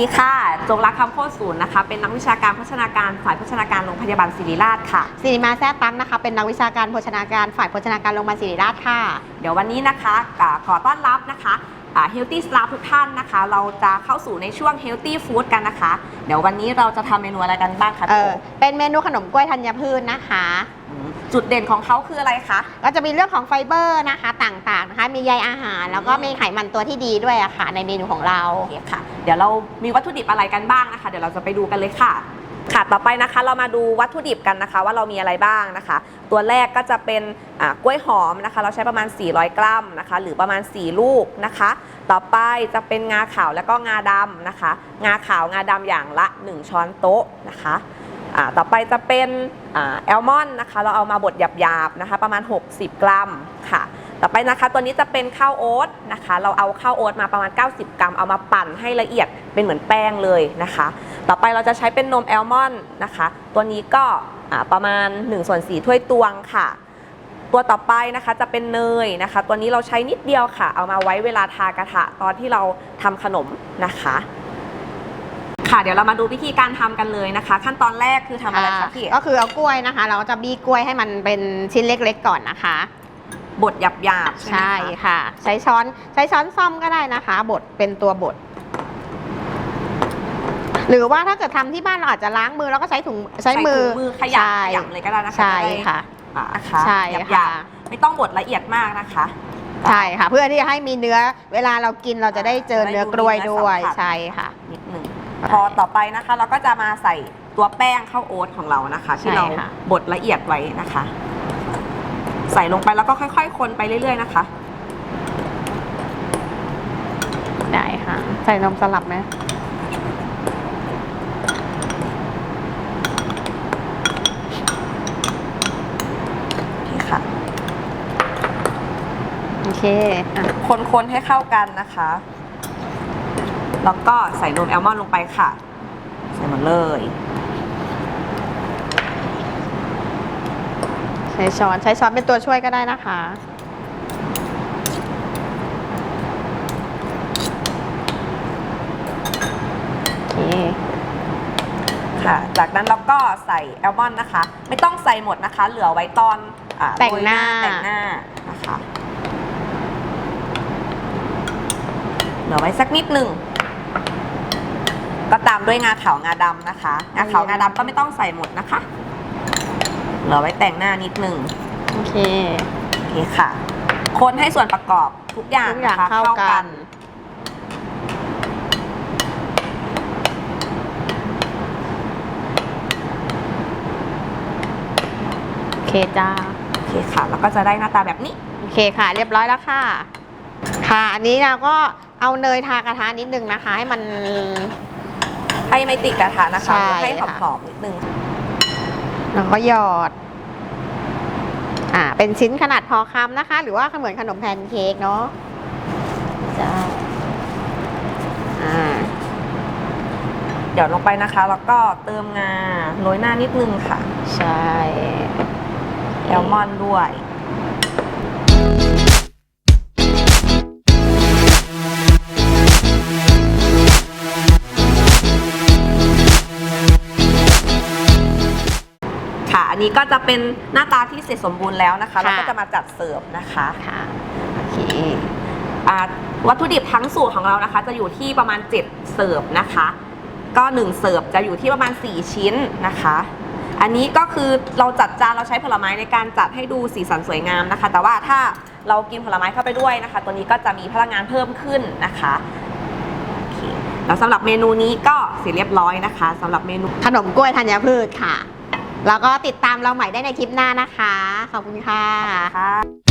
ดีค่ะ จงรักคำโคตรศูนย์นะคะ เป็นนักวิชาการโภชนาการฝ่ายโภชนาการโรงพยาบาลศิริราชค่ะ สิริมาแซ่ตั้มนะคะ เป็นนักวิชาการโภชนาการฝ่ายโภชนาการโรงพยาบาลศิริราชค่ะ เดี๋ยววันนี้นะคะอ่าขอต้อนรับนะคะอ่า Healthy Staff ทุกท่านนะคะ เราจะเข้าสู่ในช่วง Healthy Food กันนะคะ เดี๋ยววันนี้เราจะทำเมนูอะไรกันบ้างคะเอพี่อโอเป็นเมนูขนมกล้วยธัญพืชนะคะม จุดเด่นของเขาคืออะไรคะ ก็จะมีเรื่องของไฟเบอร์นะคะต่างๆนะคะ มีใยอาหาร แล้วก็มีไขมันตัวที่ดีด้วยอะค่ะในเมนูของเราโอเคค่ะ เดี๋ยวเรามีวัตถุดิบอะไรกันบ้างนะคะ เดี๋ยวเราจะไปดูกันเลยค่ะ ค่ะ ต่อไปนะคะ เรามาดูวัตถุดิบกันนะคะ ว่าเรามีอะไรบ้างนะคะ ตัวแรกก็จะเป็นอ่ากล้วยหอมนะคะ เราใช้ประมาณ 400 กรัมนะคะ หรือประมาณ 4 ลูกนะคะ ต่อไปจะเป็นงาขาวแล้วก็งาดำนะคะ งาขาวงาดำอย่างละ 1 ช้อนโต๊ะนะคะอ่า ต่อไปจะเป็นแอลมอนนะคะ เราเอามาบดหยาบๆนะคะ ประมาณ 60 กรัมค่ะ ต่อไปนะคะ ตัวนี้จะเป็นข้าวโอ๊ตนะคะ เราเอาข้าวโอ๊ตมาประมาณ 90 กรัม เอามาปั่นให้ละเอียดเป็นเหมือนแป้งเลยนะคะ ต่อไปเราจะใช้เป็นนมแอลมอนนะคะ ตัวนี้ก็ประมาณ1ส่วน4ถ้วยตวงค่ะ ตัวต่อไปนะคะจะเป็นเนยนะคะ ตัวนี้เราใช้นิดเดียวค่ะ เอามาไว้เวลาทากระทะตอนที่เราทำขนมนะคะ ค่ะ เดี๋ยวเรามาดูวิธีการทำกันเลยนะคะ ขั้นตอนแรกคือทำอะไรคะพี่ก็คือเอากล้วยนะคะ เราก็จะบี้กล้วยให้มันเป็นชิ้นเล็กๆก่อนนะคะ บดหยาบๆ ใช่ไหมใช่คะค่ะ ใช้ช้อนใช้ช้อนซ่อมก็ได้นะคะ บดเป็นตัวบด หรือว่าถ้าเกิดทำที่บ้านเราอาจจะล้างมือแล้วก็ใช้ถุงใช้มือถุงมือขยำใช่ขยำเลยก็ได้นะคะใช่จะได้ค่ะ อ่านะคะใช่หยาค่ะ บๆไม่ต้องบดละเอียดมากนะคะ ใช่ค่ะ เพื่อที่จะให้มีเนื้อ เวลาเรากินเราจะได้เจอเนื้อกล้วยด้วยจะได้ดูเนื้อสัมผัสใช่ค่ะนิดหนึ่ง พอต่อไปนะคะเราก็จะมาใส่ตัวแป้งข้าวโอ๊ตของเรานะคะ ที่ใช่เราค่ะบดละเอียดไว้นะคะ ใส่ลงไปแล้วก็ค่อย ๆ คนไปเรื่อย ๆ นะคะ ได้ค่ะ ใส่นมสลับไหมนี่ค่ะโอเคอะคนๆให้เข้ากันนะคะ แล้วก็ใส่นมแอลมอนด์ลงไปค่ะ ใส่หมดเลย ใช้ช้อนใช้ช้อนเป็นตัวช่วยก็ได้นะคะ โอเค ค่ะ จากนั้นเราก็ใส่แอลมอนด์นะคะ ไม่ต้องใส่หมดนะคะ เหลือไว้ตอนอ่าแต่งหน้า โรยแต่งหน้านะคะ เหลือไว้สักนิดหนึ่ง ก็ตามด้วยงาขาวงาดำนะคะ งาขาวงาดำก็ไม่ต้องใส่หมดนะคะ เหลือไว้แต่งหน้านิดหนึ่งโอเค โอเคค่ะ คนให้ส่วนประกอบทุกอย่างทุกอย่างนะคะเข้ากัน โอเคจ้า โอเคค่ะ แล้วก็จะได้หน้าตาแบบนี้ โอเคค่ะ เรียบร้อยแล้วค่ะ ค่ะ อันนี้เราก็เอาเนยทากระทะนิดนึงนะคะ ให้มัน ให้ไม่ติดกระทะนะคะ ใช่ให้หค่ะ อมๆนิดนึงแล้วก็หยอด อ่า เป็นชิ้นขนาดพอคำนะคะ หรือว่าเหมือนขนมแพนเค้กเนาะจ้าอ่า เดี๋ยวลงไปนะคะ แล้วก็เติมงาโรยหน้านิดนึงค่ะ ใช่แอลมอนด์ด้วย นนี้ก็จะเป็นหน้าตาที่เสร็จสมบูรณ์แล้วนะคะเราก็จะมาจัดเสิร์ฟนะคะค่ะโอเคอ่าวัตถุดิบทั้งสูตรของเรานะคะ จะอยู่ที่ประมาณ 7 เสิร์ฟนะคะ ก็1เสิร์ฟจะอยู่ที่ประมาณ 4 ชิ้นนะคะ อันนี้ก็คือเราจัดจานเราใช้ผลไม้ในการจัดให้ดูสีสันสวยงามนะคะ แต่ว่าถ้าเรากินผลไม้เข้าไปด้วยนะคะ ตัวนี้ก็จะมีพลังงานเพิ่มขึ้นนะคะโอเคแล้วสำหรับเมนูนี้ก็เสร็จเรียบร้อยนะคะสำหรับเมนู ขนมกล้วยธัญพืชค่ะ แล้วก็ติดตามเราใหม่ได้ในคลิปหน้านะคะ ขอบคุณค่ะค่ะ